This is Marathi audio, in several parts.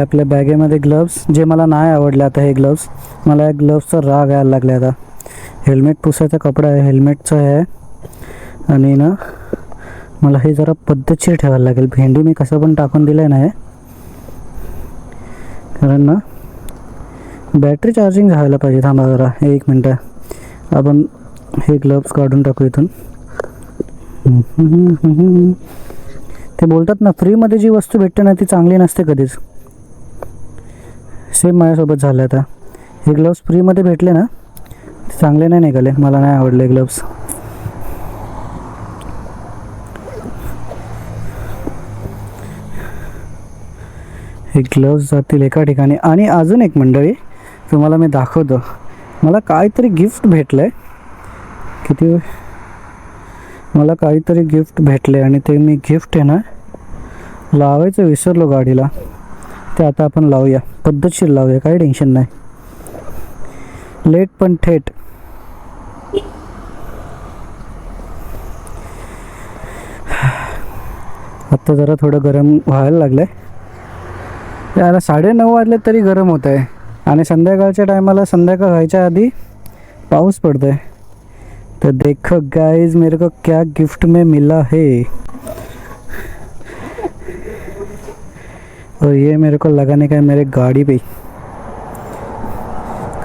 आपल्या बॅगेमध्ये ग्लव्स जे मला नाही आवडले आता हे ग्लव्स मला या ग्लव्सचा राग यायला लागला आता. हेल्मेट पुसायचा कपडा आहे. हेल्मेटचं आहे आणि ना मला हे जरा पद्धतशीर ठेवायला लागेल. भेंडी मी कसं पण टाकून दिलं आहे ना हे. कारण ना बॅटरी चार्जिंग झायला पाहिजे. थांबा जरा. एक मिनटं. आपण हे ग्लव्स काढून टाकू इथून. ते बोलतात ना फ्रीमध्ये जी वस्तू भेटते ना ती चांगली नसते कधीच. सेम माझ्यासोबत झालं आता. हे ग्लव्स फ्रीमध्ये भेटले ना? चांगले नाही निघाले. मला नाही आवडले ग्लव्स हे ग्लव्स जातील एका ठिकाणी. आणि अजून एक मंडळी तुम्हाला मी दाखवतो. मला काहीतरी गिफ्ट भेटलं आहे किती? मला काहीतरी गिफ्ट भेटले आणि ते मी गिफ्ट आहे ना लावायचं विसरलो गाडीला. ते आता आपण लावूया. पद्धतशीर लावूया. काही टेन्शन नाही. लेट पण थेट. आत्ता जरा थोडं गरम व्हायला लागलं आहे याला साडेनऊ वाजले तरी गरम होत आहे आणि संध्याकाळच्या टायमाला संध्याकाळ व्हायच्या आधी पाऊस पडतो आहे देख देखो गाइस मेरे को क्या गिफ्ट में मिला है? और ये मेरे को लगाने का है मेरे गाडी पे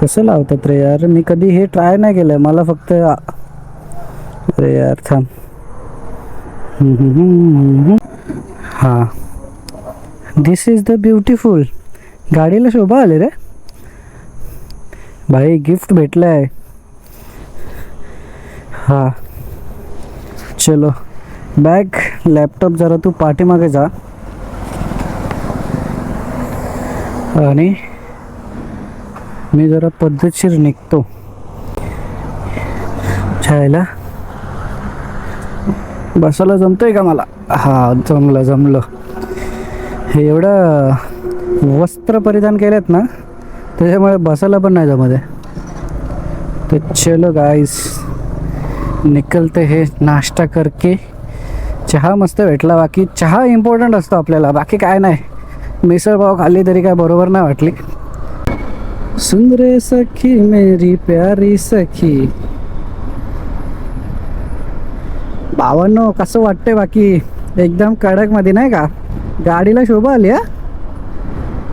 कसं लावतात रे यार? मी कधी हे ट्राय नाही केलं मला फक्त अरे यार थांब. हा। दिस इज़ द ब्युटिफुल गाडीला शोभा आले रे। भाई गिफ्ट भेटलं आहे हा। चलो। बॅग लॅपटॉप जरा तू पाठीमागे जा। आणि मी जरा पद्धतशीर निघतो. छायला. बसायला जमतंय का मला? हा जमलं जमलं. हे एवढं वस्त्र परिधान केलेत ना त्याच्यामुळे बसायला पण नाही जमत आहे. तर चलो गाईस निकलते हे नाश्ता करके. चहा मस्त भेटला बाकी चहा इम्पॉर्टंट असतो आपल्याला बाकी काय नाही. मिसळ पाव खाल्ली तरी काय बरोबर नाही वाटली. सुंदरे सखी मेरी प्यारी सखी. बावन्न कसं वाटतंय बाकी? एकदम कडकमध्ये नाही का? गाडीला शोभा आली हा?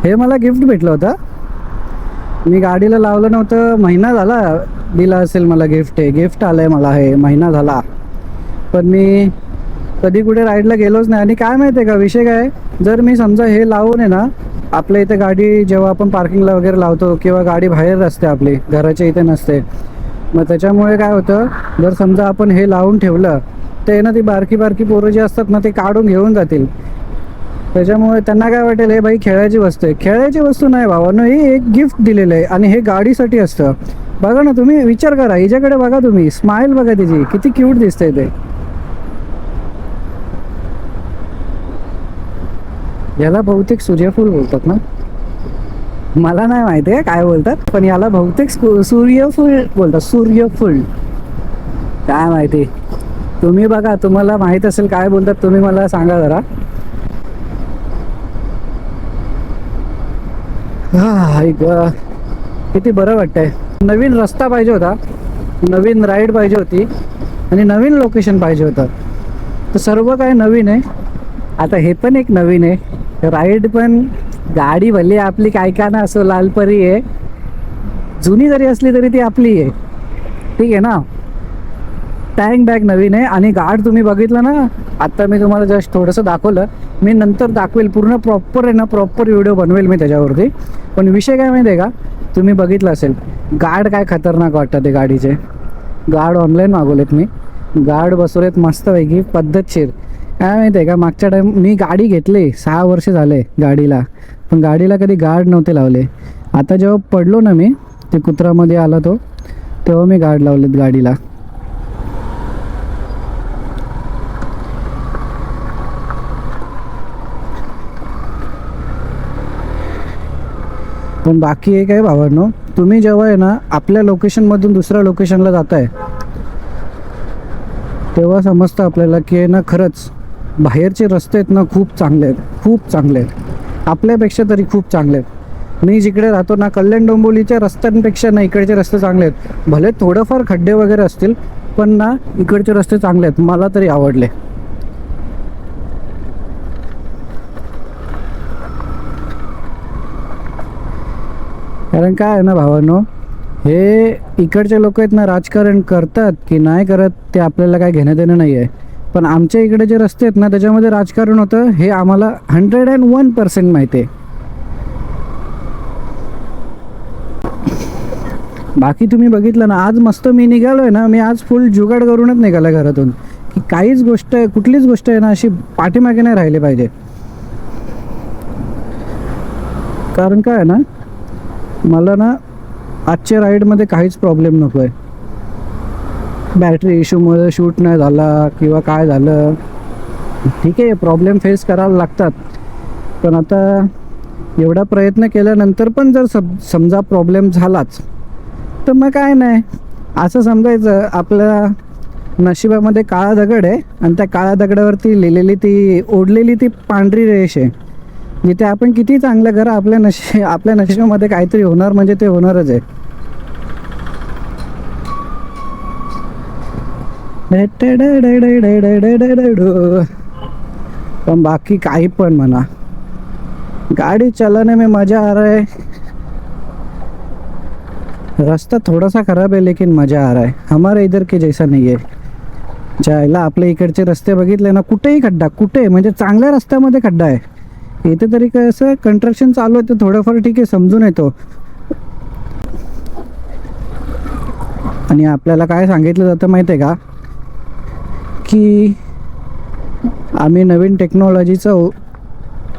हे मला गिफ्ट भेटलं होतं. मी गाडीला लावलं नव्हतं महिना झाला दिला असेल मला गिफ्ट. हे गिफ्ट आलं आहे मला हे महिना झाला. पण मी कधी कुठे राईडला गेलोच नाही. आणि काय माहिती आहे का विषय काय जर मी समजा हे लावून आहे ना आपल्या इथे गाडी जेव्हा आपण पार्किंगला वगैरे लावतो किंवा गाडी बाहेर असते आपली घराच्या इथे नसते मग त्याच्यामुळे काय होतं जर समजा आपण हे लावून ठेवलं तर ना ती बारकी बारकी पोरं जी असतात ना ते काढून घेऊन जातील. त्याच्यामुळे त्यांना काय वाटेल हे बाई खेळायची वस्तू आहे. खेळायची वस्तू नाही भावानं हे एक गिफ्ट दिलेलं आहे आणि हे गाडीसाठी असतं. बघा ना तुम्ही विचार करा हिच्याकडे बघा तुम्ही स्माईल बघा तिची किती क्यूट दिसतंय ते. याला बहुतेक सूर्यफूल बोलतात ना? मला नाही माहिती आहे काय बोलतात पण याला बहुतेक सूर्यफूल बोलतात. सूर्यफूल. काय माहिती? तुम्ही बघा तुम्हाला माहीत असेल काय बोलतात तुम्ही मला सांगा जरा. हा, ऐक किती बरं वाटतंय. नवीन रस्ता पाहिजे होता. नवीन राईड पाहिजे होती. आणि नवीन लोकेशन पाहिजे होतं. तर सर्व काही नवीन आहे. आता हे पण एक नवीन आहे. राईड पण गाडी भले आपली काय का ना असो लालपरी आहे. जुनी जरी असली तरी ती आपली आहे. ठीक आहे ना? टँक बॅग नवीन आहे आणि गार्ड तुम्ही बघितलं ना? आत्ता मी तुम्हाला जस्ट थोडंसं दाखवलं. मी नंतर दाखवेल पूर्ण प्रॉपर आहे ना प्रॉपर व्हिडिओ बनवेल मी त्याच्यावरती. पण विषय काय माहिती आहे का? तुम्ही बघितलं असेल. गार्ड काय खतरनाक वाटतात ते गाडीचे. गार्ड ऑनलाईन मागवलेत मी. गार्ड बसवलेत मस्तपैकी पद्धतशीर. काय माहिती आहे का? मागच्या टाईम मी गाडी घेतली. सहा वर्ष झाले गाडीला. पण गाडीला कधी गार्ड नव्हते लावले. आता जेव्हा पडलो ना मी ते कुत्रामध्ये आला तो तेव्हा मी गार्ड लावलेत गाडीला. पण बाकी एक आहे भावांनो तुम्ही जेव्हा आहे ना आपल्या लोकेशनमधून दुसऱ्या लोकेशनला जाताय तेव्हा समजतं आपल्याला की आहे ना खरंच बाहेरचे रस्ते आहेत ना खूप चांगले आहेत. खूप चांगले आहेत. आपल्यापेक्षा तरी खूप चांगले आहेत. मी जिकडे राहतो ना कल्याण डोंबोलीच्या रस्त्यांपेक्षा ना इकडचे रस्ते चांगले आहेत. भले थोडंफार खड्डे वगैरे असतील पण ना इकडचे रस्ते चांगले आहेत. मला तरी आवडले. कारण काय आहे ना भावांनो हे इकडचे लोक आहेत ना राजकारण करतात की नाही करत ते आपल्याला काय घेणं देणं नाही आहे पण आमच्या इकडे जे रस्ते आहेत ना त्याच्यामध्ये राजकारण होतं हे आम्हाला हंड्रेड अँड वन पर्सेंट माहिती आहे. बाकी तुम्ही बघितलं ना आज मस्त मी निघालो आहे ना मी आज फुल जुगाड करूनच निघाला घरातून. की काहीच गोष्ट आहे कुठलीच गोष्ट आहे ना अशी पाठीमागे नाही राहिली पाहिजे. कारण काय आहे ना मला ना आजच्या राईडमध्ये काहीच प्रॉब्लेम नको आहे बॅटरी इश्यूमुळे शूट नाही झाला किंवा काय झालं. ठीक आहे प्रॉब्लेम फेस करायला लागतात. पण आता एवढा प्रयत्न केल्यानंतर पण जर सम समजा प्रॉब्लेम झालाच तर मग काय नाही. असं समजायचं आपल्या नशिबामध्ये काळा दगड आहे आणि त्या काळ्या दगडावरती लिहिलेली ती ओढलेली ती पांढरी रेष आहे जिथे आपण किती चांगलं करा आपल्या नशि आपल्या नशिबामध्ये काहीतरी होणार म्हणजे ते होणारच आहे. पण बाकी काही पण म्हणा गाड़ी चलाने में मजा आ रहा है रास्ता थोड़ा सा खराब है लेकिन मजा आ रहा है हमारे इधर के जैसा नहीं है जायला आपल्या इकडचे रस्ते बघितले ना कुठेही खड्डा कुठे म्हणजे चांगल्या रस्त्यामध्ये खड्डा आहे इथे तरी कसं कंस्ट्रक्शन चालू आहे ते थोडंफार ठीक आहे समजून येतो आणि आपल्याला काय सांगितलं जातं माहिती आहे का की आम्ही नवीन टेक्नॉलॉजीचा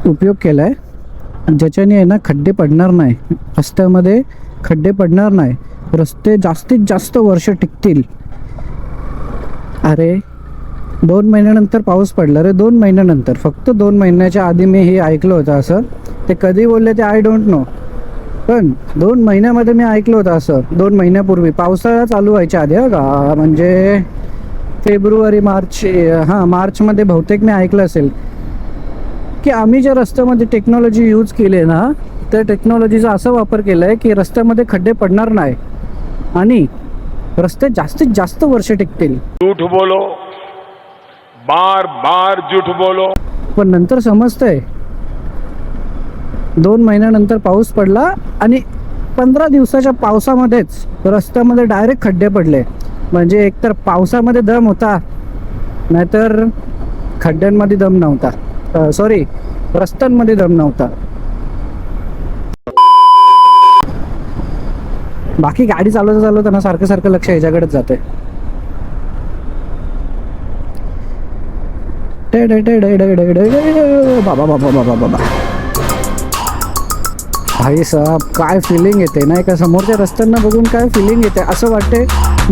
उपयोग केला आहे ज्याच्याने आहे ना खड्डे पडणार नाही. रस्त्यामध्ये खड्डे पडणार नाही. रस्ते जास्तीत जास्त वर्ष टिकतील. अरे दोन महिन्यानंतर पाऊस पडला रे दोन महिन्यानंतर. फक्त दोन महिन्याच्या आधी मी हे ऐकलं होतं असं. ते कधी बोलले ते आय डोंट नो पण दोन महिन्यामध्ये मी ऐकलं होतं असं. दोन महिन्यापूर्वी. पावसाळा चालू व्हायच्या आधी का? म्हणजे फेब्रुवारी मार्च हां मार्चमध्ये बहुतेक मी ऐकलं असेल की आम्ही ज्या रस्त्यामध्ये टेक्नॉलॉजी यूज केली आहे ना त्या टेक्नॉलॉजीचा असा वापर केला आहे की रस्त्यामध्ये खड्डे पडणार नाही आणि रस्ते जास्तीत जास्त वर्ष टिकतील. झूठ बोलो बार बार झूठ बोलो. पण नंतर समजतंय. दोन महिन्यानंतर पाऊस पडला आणि पंधरा दिवसाच्या पावसामध्येच रस्त्यामध्ये डायरेक्ट खड्डे पडले. म्हणजे एकतर पावसामध्ये दम होता नाहीतर खड्ड्यांमध्ये दम नव्हता. सॉरी रस्त्यांमध्ये दम नव्हता. बाकी गाडी चालवता चालवताना सारखं सारखं लक्ष ह्याच्याकडेच जाते बाबा बाबा बाबा बाबा भाई साहेब काय फिलिंग येते नाही का? समोरच्या रस्त्यांना बघून काय फिलिंग येते? असं वाटते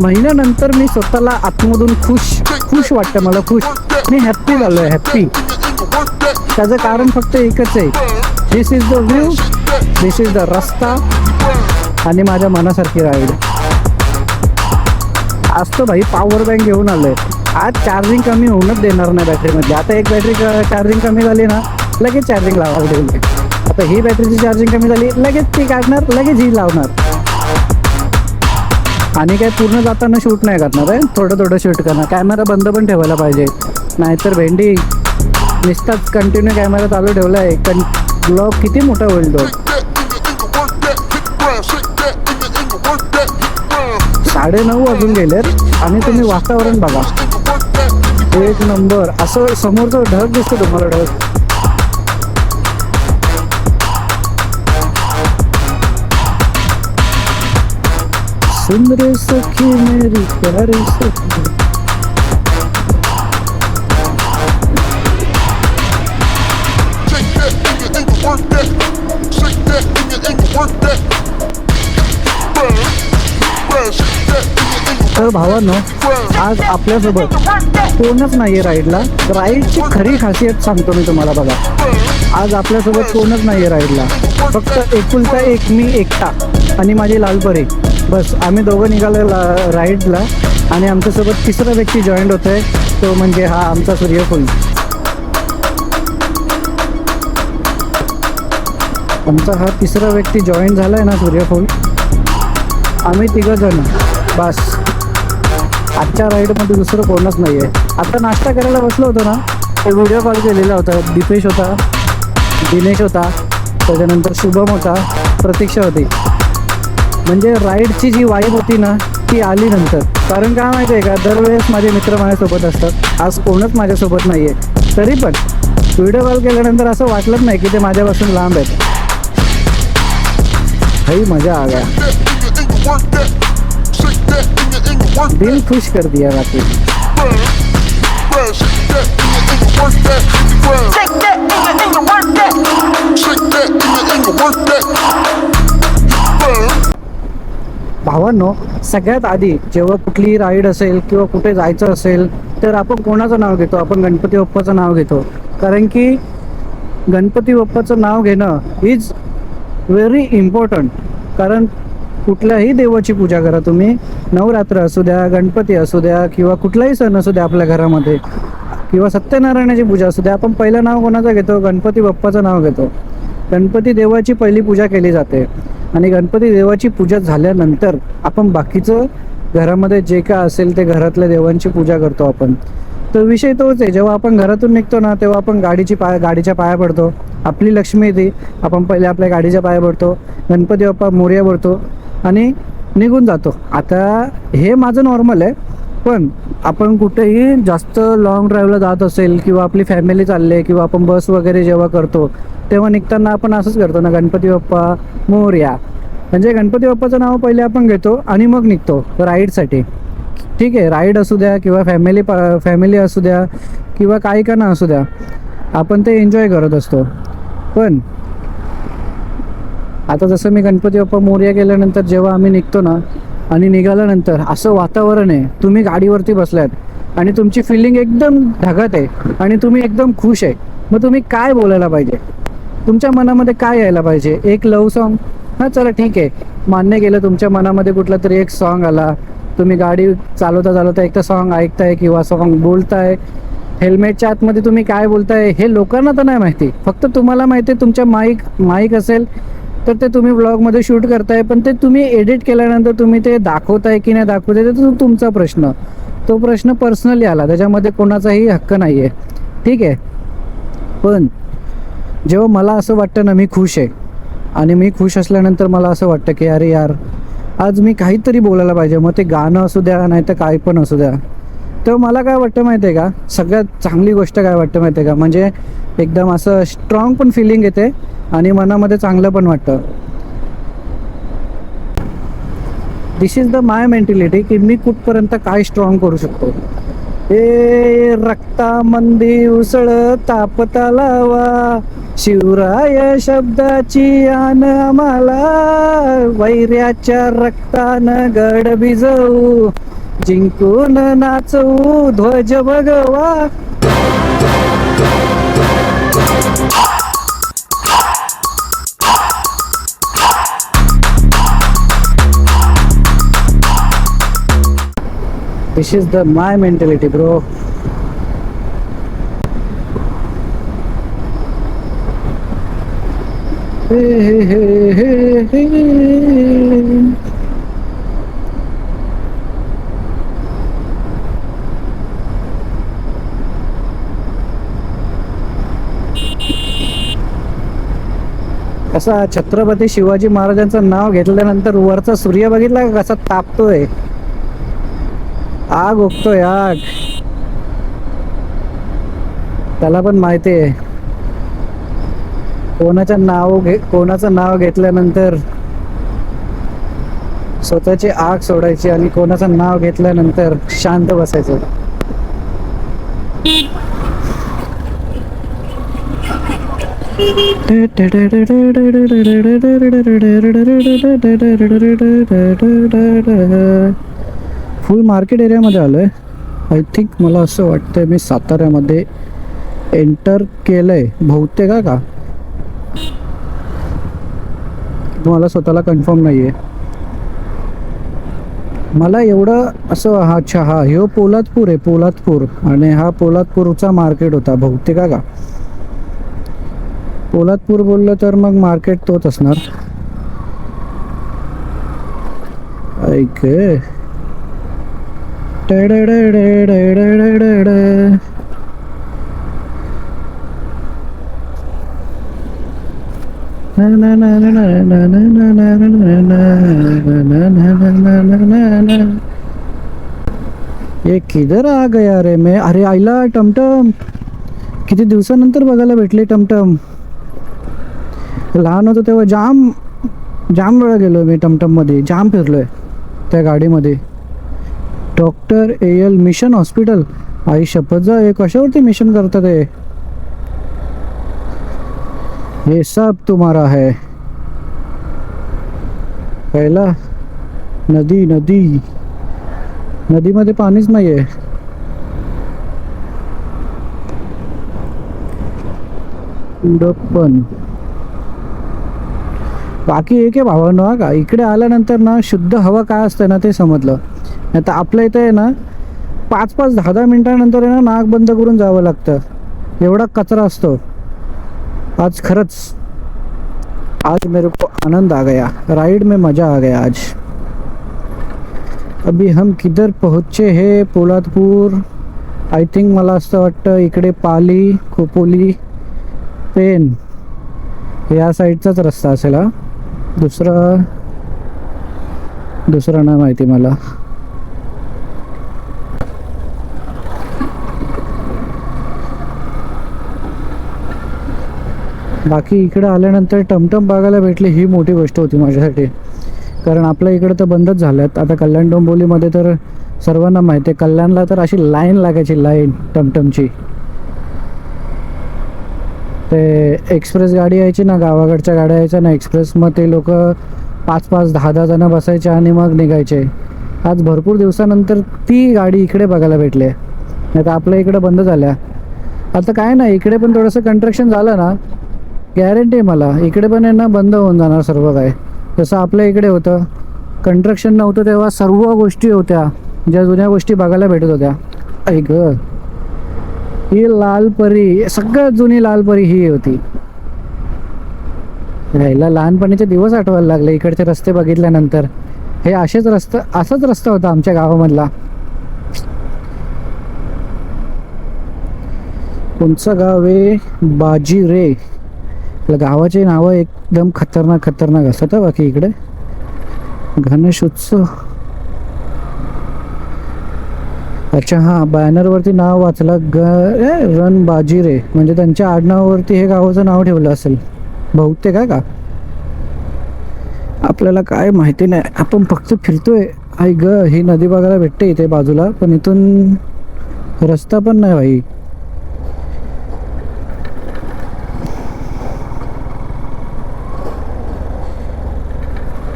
महिन्यानंतर मी स्वतःला आतमधून खुश खुश वाटतं मला खुश. मी हॅप्पी झालो आहे हॅप्पी त्याचं कारण फक्त एकच आहे. This is the view this is the रस्ता आणि माझ्या मनासारखी राईड आज तर भाई पॉवर बँक घेऊन आलो आहे आज चार्जिंग कमी होऊनच देणार नाही बॅटरीमध्ये आता एक बॅटरी चार्जिंग कमी झाली ना लगेच चार्जिंग लावायला ठेवली आता ही बॅटरीची चार्जिंग कमी झाली लगेच ती काढणार लगेच ही लावणार. आणि काय पूर्ण जाताना शूट नाही करणार आहे. थोडं थोडं शूट करणार. कॅमेरा बंद पण ठेवायला पाहिजे. नाहीतर भेंडी नुसताच कंटिन्यू कॅमेरा चालू ठेवला आहे कन ब्लॉग किती मोठा होईल तो? साडे नऊ वाजून गेलेत. आणि तुम्ही वातावरण बघा. एक नंबर. असं समोरचं ढग दिसतं तुम्हाला ढग? सुन रे सखी मेरी प्यारी सखी। तर भावांनो आज आपल्यासोबत कोणच नाहीये राईडला. राईडची खरी खासियत सांगतो मी तुम्हाला बघा. आज आपल्यासोबत कोणच नाहीये राईडला. फक्त एकुलता एक मी एकटा आणि माझी लालपरी. बस आम्ही दोघं निघालो ला राईडला आणि आमच्यासोबत तिसरा व्यक्ती जॉईंट होतोय तो म्हणजे हा आमचा सूर्यफुल. आमचा हा तिसरा व्यक्ती जॉईन झाला आहे ना सूर्यफुल. आम्ही तिघं जण बस. आजच्या राईडमध्ये दुसरं कोणच नाही आहे आता नाश्ता करायला बसलो होतो ना ते व्हिडिओ कॉल केलेला होता दीपेश होता दिनेश होता त्याच्यानंतर शुभम होता प्रतीक्षा होती. म्हणजे राईडची जी वाईब होती ना ती आली नंतर कारण काय माहिती आहे का दरवेळेस माझे मित्र माझ्यासोबत असतात आज कोणच माझ्यासोबत नाही आहे तरी पण व्हिडिओ कॉल केल्यानंतर असं वाटलंच नाही की ते माझ्यापासून लांब आहेत भाई मजा आ गया that, work that. That, work that. दिल खुश कर दिया बाकी shake that, and you, work that. भावांनो सगळ्यात आधी जेव्हा कुठली राईड असेल किंवा कुठे जायचं असेल तर आपण कोणाचं नाव घेतो? आपण गणपती बाप्पाचं नाव घेतो. कारण की गणपती बाप्पाचं नाव घेणं इज व्हेरी इम्पॉर्टंट कारण कुठल्याही देवाची पूजा करा तुम्ही. नवरात्र असू द्या गणपती असू द्या किंवा कुठलाही सण असू द्या आपल्या घरामध्ये किंवा सत्यनारायणाची पूजा असू द्या आपण पहिलं नाव कोणाचं घेतो? गणपती बाप्पाचं नाव घेतो. गणपती देवाची पहिली पूजा केली जाते. आणि गणपती देवाची पूजा झाल्यानंतर आपण बाकीचं घरामध्ये जे काय असेल ते घरातल्या देवांची पूजा करतो आपण. तर विषय तोच आहे. जेव्हा आपण घरातून निघतो ना तेव्हा आपण गाडीची पाय गाडीच्या पाया पडतो. आपली लक्ष्मी येते आपण पहिले आपल्या गाडीच्या पाया पडतो. गणपती बाप्पा मोर्या पडतो आणि निघून जातो. आता हे माझं नॉर्मल आहे. पण आपण कुठेही जास्त लॉंग ड्राईव्हला जात असेल किंवा आपली फॅमिली चालली आहे किंवा आपण बस वगैरे जेव्हा करतो तेव्हा निघताना आपण असंच करतो ना गणपती बाप्पा मोर्या. म्हणजे गणपती बाप्पाचं नाव पहिले आपण घेतो आणि मग निघतो राईडसाठी ठीक आहे राईड असू द्या किंवा फॅमिली फॅमिली असू द्या किंवा काही का ना असू द्या आपण ते एन्जॉय करत असतो. पण आता जसं मी गणपती बाप्पा मोर्या केल्यानंतर जेव्हा आम्ही निघतो ना आणि निघाल्यानंतर असं वातावरण आहे तुम्ही गाडीवरती बसल्यात आणि तुमची फिलिंग एकदम ढगत आहे आणि तुम्ही एकदम खुश आहे मग तुम्ही काय बोलायला पाहिजे? तुमच्या मनामध्ये काय यायला पाहिजे? एक लव सॉन्ग हां चला ठीक आहे. मान्य केलं तुमच्या मनामध्ये कुठला तरी एक सॉन्ग आला. तुम्ही गाडी चालवता चालवता एक तर सॉन्ग ऐकताय किंवा सॉन्ग बोलताय. हेल्मेटच्या आतमध्ये तुम्ही काय बोलताय हे लोकांना तर नाही माहिती. फक्त तुम्हाला माहिती आहे तुमच्या माईक माईक असेल तर ते तुम्ही ब्लॉगमध्ये शूट करताय पण ते तुम्ही एडिट केल्यानंतर तुम्ही ते दाखवताय की नाही दाखवताय ते तुमचा प्रश्न. तो प्रश्न पर्सनली आला त्याच्यामध्ये कोणाचाही हक्क नाही आहे ठीक आहे? पण जेव्हा मला असं वाटतं ना मी खुश आहे. आणि मी खुश असल्यानंतर मला असं वाटतं की अरे यार आज मी काहीतरी बोलायला पाहिजे. मग ते गाणं असू द्या नाही तर काय पण असू द्या. तर मला काय वाटतं माहिती आहे का? सगळ्यात चांगली गोष्ट काय वाटतं माहिती आहे का? म्हणजे एकदम असं स्ट्रॉंग पण फिलिंग येते आणि मनामध्ये चांगलं पण वाटतं. This is the my mentality की मी कुठपर्यंत काय स्ट्रॉंग करू शकतो? ए रक्तामंदी उसळ तापता लावा शिवराय शब्दाची आन आम्हाला वैऱ्याच्या रक्तानं गड भिजवू. जिंकून नाचवू ध्वज भगवा this is the my mentality bro हे हे हे हे कसा छत्रपती शिवाजी महाराजांचं नाव घेतल्यानंतर वरचा सूर्य बघितला कसा तापतोय? आग ओकतोय आग. त्याला पण माहिती आहे. कोणाचं नाव घे कोणाचं नाव घेतल्यानंतर स्वतःची आग सोडायची आणि कोणाचं नाव घेतल्यानंतर शांत बसायचं. फुल मार्केट एरियामध्ये आलो आहे आय थिंक मला असं वाटतंय मी साताऱ्यामध्ये एंटर केलंय. बहुतेक का? मला स्वतःला कन्फर्म नाही आहे मला एवढं असं हा अच्छा हा ह्यो पोलादपूर आहे पोलादपूर. आणि हा पोलादपूरचा मार्केट होता बहुतेक का? पोलादपूर बोललं तर मग मार्केट तोच असणार ऐक ये किधर आ गया रे मैं अरे आईला टमटम किती दिवसानंतर बघायला भेटले टमटम लहान होतो तेव्हा जाम जाम वेळा गेलो मी टमटममध्ये जाम फिरलोय त्या गाडीमध्ये. Doctor A L mission hospital. आई शपथ जा हे कशावरती मिशन करतात हे हे सब तुम्हारा है. पहिला नदी नदी. नदीमध्ये पाणीच नाहीये. पण बाकी एक आहे भावांनो हा का? इकडे आल्यानंतर ना शुद्ध हवा काय असते ना ते समजलं. नाही तर आपल्या इथे आहे ना पाच पाच दहा दहा मिनटानंतर आहे ना नाक बंद करून जावं लागतं. एवढा कचरा असतो. आज खरंच आज मेरे को आनंद आ गया. राइड में मज़ा आ गया आज. अभी हम किधर पोहोचचे हे? पोलादपूर. आय थिंक मला असं वाटतं इकडे पाली खोपोली पेन. या साईडचाच रस्ता असेल हा. दुसरा दुसरा नाही माहिती मला. बाकी इकडे आल्यानंतर टमटम बघायला भेटली ही मोठी गोष्ट होती माझ्यासाठी. कारण आपल्या इकडे तर बंदच झाल्यात. आता कल्याण डोंबोलीमध्ये तर सर्वांना माहिती आहे कल्याणला तर अशी लाईन लागायची लाईन टमटमची. ते एक्सप्रेस गाडी यायची ना गावाकडच्या गाड्या यायच्या ना एक्सप्रेस मग ते लोक पाच पाच दहा दहा जण बसायचे आणि मग निघायचे. आज भरपूर दिवसानंतर ती गाडी इकडे बघायला भेटली. आहे नाही तर आपल्या इकडे बंद झाल्या. आता काय नाही इकडे पण थोडंसं कंट्रक्शन झालं ना गॅरंटी आहे मला. इकडे पण आहे ना बंद होऊन जाणार सर्व काय जसं आपल्या इकडे होतं कंट्रक्शन नव्हतं तेव्हा सर्व गोष्टी होत्या. ज्या जुन्या गोष्टी बघायला भेटत होत्या. ऐक ही लाल परी सगळ्यात जुनी लाल परी ही होती. राहिला लहानपणीचे दिवस आठवायला लागले इकडचे रस्ते बघितल्यानंतर. हे असेच रस्ता असाच रस्ता होता आमच्या गावामधला. कोणचं गाव आहे बाजी रे. गावाचे नावं एकदम खतरनाक खतरनाक असतात बाकी इकडे. गणेश उत्सव. अच्छा हां बॅनरवरती नाव वाचलं ग ए, रण बाजीरे. म्हणजे त्यांच्या आडनावावरती हे गावाचं नाव ठेवलं असेल. बहुतेक आहे का? आपल्याला काय माहिती नाही. आपण फक्त फिरतोय. आई ग ही नदी बघायला भेटते इथे बाजूला पण इथून रस्ता पण नाही भाई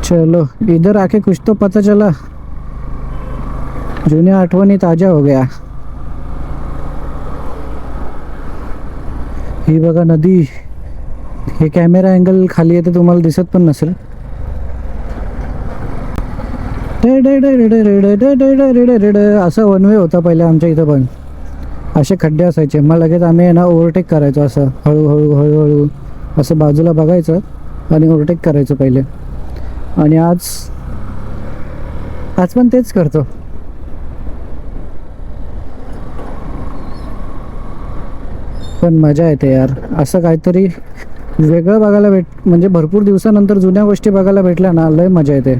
चलो इधर आके कुछ तो पता चला. जुन्या आठवणी ताज्या हो गया ही बघा नदी हे कॅमेरा अँगल खाली येते तुम्हाला दिसत पण नसेल असं वन वे होता पहिले आमच्या इथं पण असे खड्डे असायचे मग लगेच आम्ही आहे ना ओव्हरटेक करायचो असं हळूहळू हळूहळू असं बाजूला बघायचं आणि ओव्हरटेक करायचो पहिले आणि आज आज पण तेच करतो पण मजा येते यार. असं काहीतरी वेगळं बघायला भेट म्हणजे भरपूर दिवसानंतर जुन्या गोष्टी बघायला भेटल्या ना लय मजा येते.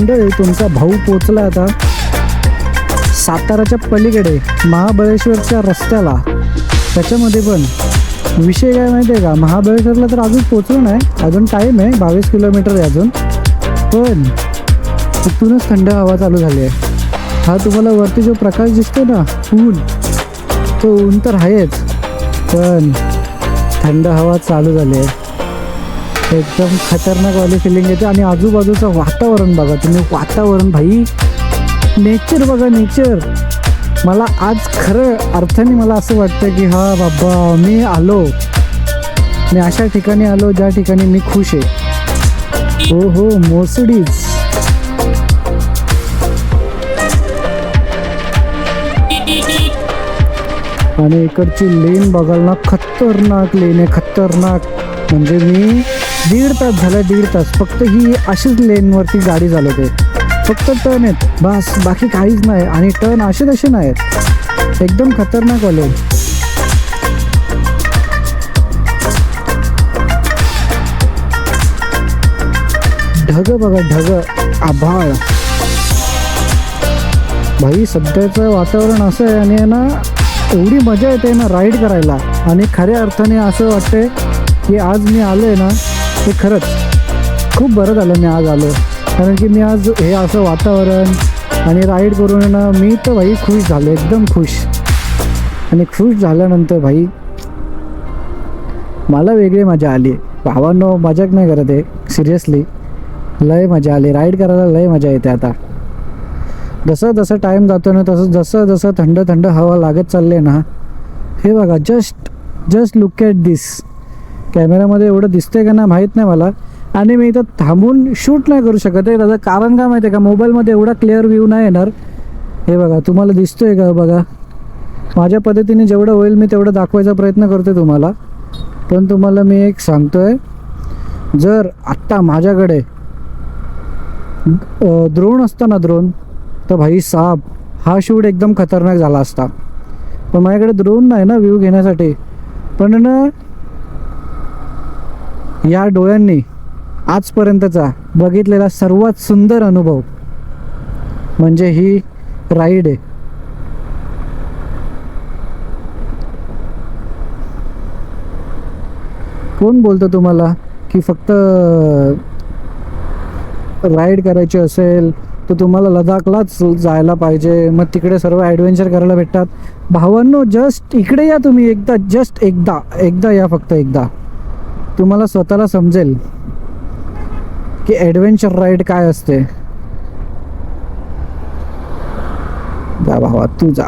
मंडळी तुमचा भाऊ पोचला आता. साताराच्या पलीकडे महाबळेश्वरच्या रस्त्याला. त्याच्यामध्ये पण. विषय काय माहिती आहे का? महाबळेश्वरला तर अजून पोचलो नाही. अजून टाईम आहे बावीस किलोमीटर आहे अजून. पण तिथूनच थंड हवा चालू झाली आहे. हा तुम्हाला वरती जो प्रकाश दिसतो ना ऊन तो ऊन तर आहेच. पण थंड हवा चालू झाली आहे. एकदम खतरनाक वाली फिलिंग येते. आणि आजूबाजूचं वातावरण बघा तुम्ही वातावरण भाई नेचर बघा नेचर मला आज खरं अर्थाने मला असं वाटतं की हा बाबा मी आलो. मी अशा ठिकाणी आलो ज्या ठिकाणी मी खुश आहे. हो हो मोसडीज आणि इकडची लेन बघाल ना खतरनाक लेन आहे खतरनाक. म्हणजे मी दीड तास झाला दीड तास. फक्त ही अशीच लेनवरती गाडी चालवते. फक्त टर्न आहेत. बस बाकी काहीच नाही. आणि टर्न असे तसे नाहीत. एकदम खतरनाक वाले. ढग बघा ढग. आभाळ. भाई सध्याचं वातावरण असं आहे आणि आहे ना एवढी मजा येते ना राईड करायला. आणि खऱ्या अर्थाने असं वाटतंय की आज मी आलो आहे ना हे खरंच खूप बरं झालं मी आज आलो. कारण की मी आज हे असं वातावरण आणि राईड करून ना मी तर भाई खुश झालो एकदम खुश. आणि खुश झाल्यानंतर भाई मला वेगळी मजा आली. भावांनो मजाक नाही करत आहे सिरियसली लय मजा आली. राईड करायला लय मजा येते आता. जसं जसं टाईम जातो ना तसं जसं जसं थंड थंड हवा लागत चालले ना हे बघा just just look at this कॅमेऱ्यामध्ये एवढं दिसतंय का ना माहीत नाही मला. आणि मी इथं थांबून शूट नाही करू शकत आहे. त्याचं कारण काय माहिती आहे का? मोबाईलमध्ये एवढा क्लिअर व्ह्यू नाही येणार. हे बघा तुम्हाला दिसतोय का? बघा. माझ्या पद्धतीने जेवढं होईल मी तेवढं दाखवायचा प्रयत्न करतोय तुम्हाला. पण तुम्हाला मी एक सांगतोय. जर आत्ता माझ्याकडे द्रोण असतं ना द्रोण तर भाई साप हा शूट एकदम खतरनाक झाला असता. पण माझ्याकडे द्रोण नाही ना व्ह्यू घेण्यासाठी. पण ना या डोळ्यांनी आजपर्यंतचा बघितलेला सर्वात सुंदर अनुभव म्हणजे ही राईड आहे. कोण बोलतो तुम्हाला की फक्त राईड करायची असेल तर तुम्हाला लडाखलाच जायला पाहिजे. मग तिकडे सर्व ॲडव्हेंचर करायला भेटतात. भावांनो जस्ट इकडे या तुम्ही एकदा जस्ट एकदा एकदा या फक्त एकदा. तुम्हाला स्वतःला समजेल की ॲडव्हेंचर राईड काय असते. जा भावा तू जा.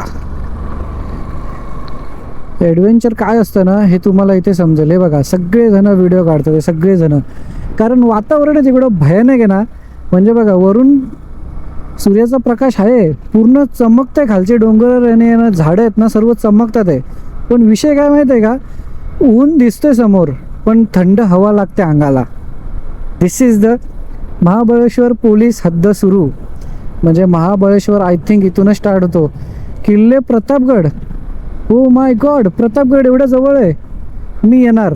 ॲडव्हेंचर काय असतं ना हे तुम्हाला इथे समजेल. हे बघा सगळेजण व्हिडिओ काढतात हे सगळेजण. कारण वातावरण तिकडं भयानक आहे ना. म्हणजे बघा वरून सूर्याचा प्रकाश आहे पूर्ण चमकतंय खालचे डोंगर आणि झाडं आहेत ना सर्व चमकतात आहे. पण विषय काय माहिती आहे का? ऊन दिसतंय समोर. पण थंड हवा लागते अंगाला. This is the Mahabaleshwar police हद्द सुरू. म्हणजे महाबळेश्वर आय थिंक इथूनच स्टार्ट होतो. किल्ले प्रतापगड. हो माय गॉड प्रतापगड एवढं जवळ आहे. मी येणार.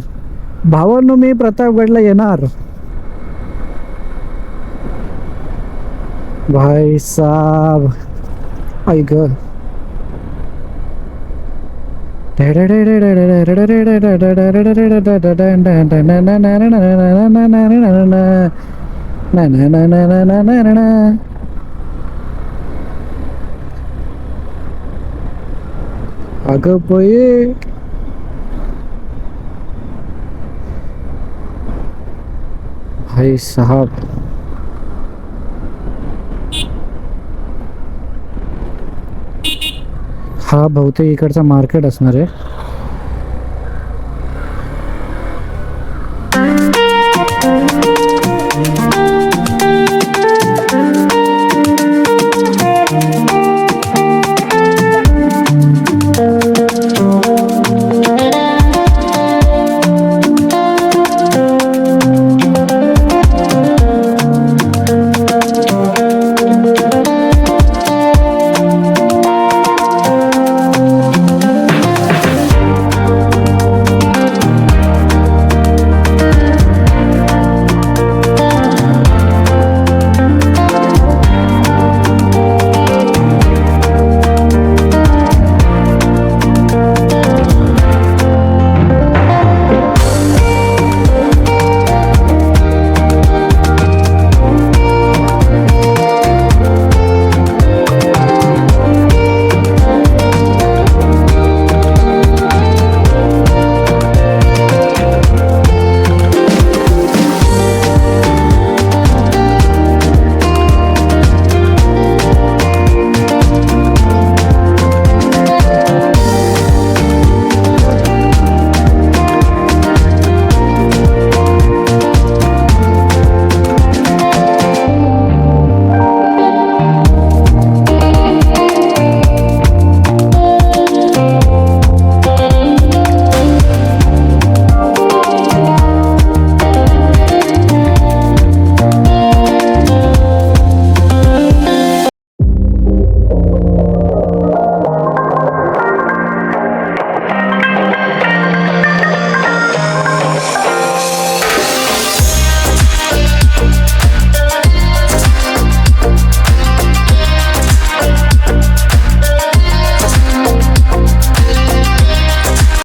भावांनो मी प्रतापगडला येणार. भाई साब. ऐक ग अगं बये भाई साहब हा बहुतेक इकडचा मार्केट असणार आहे.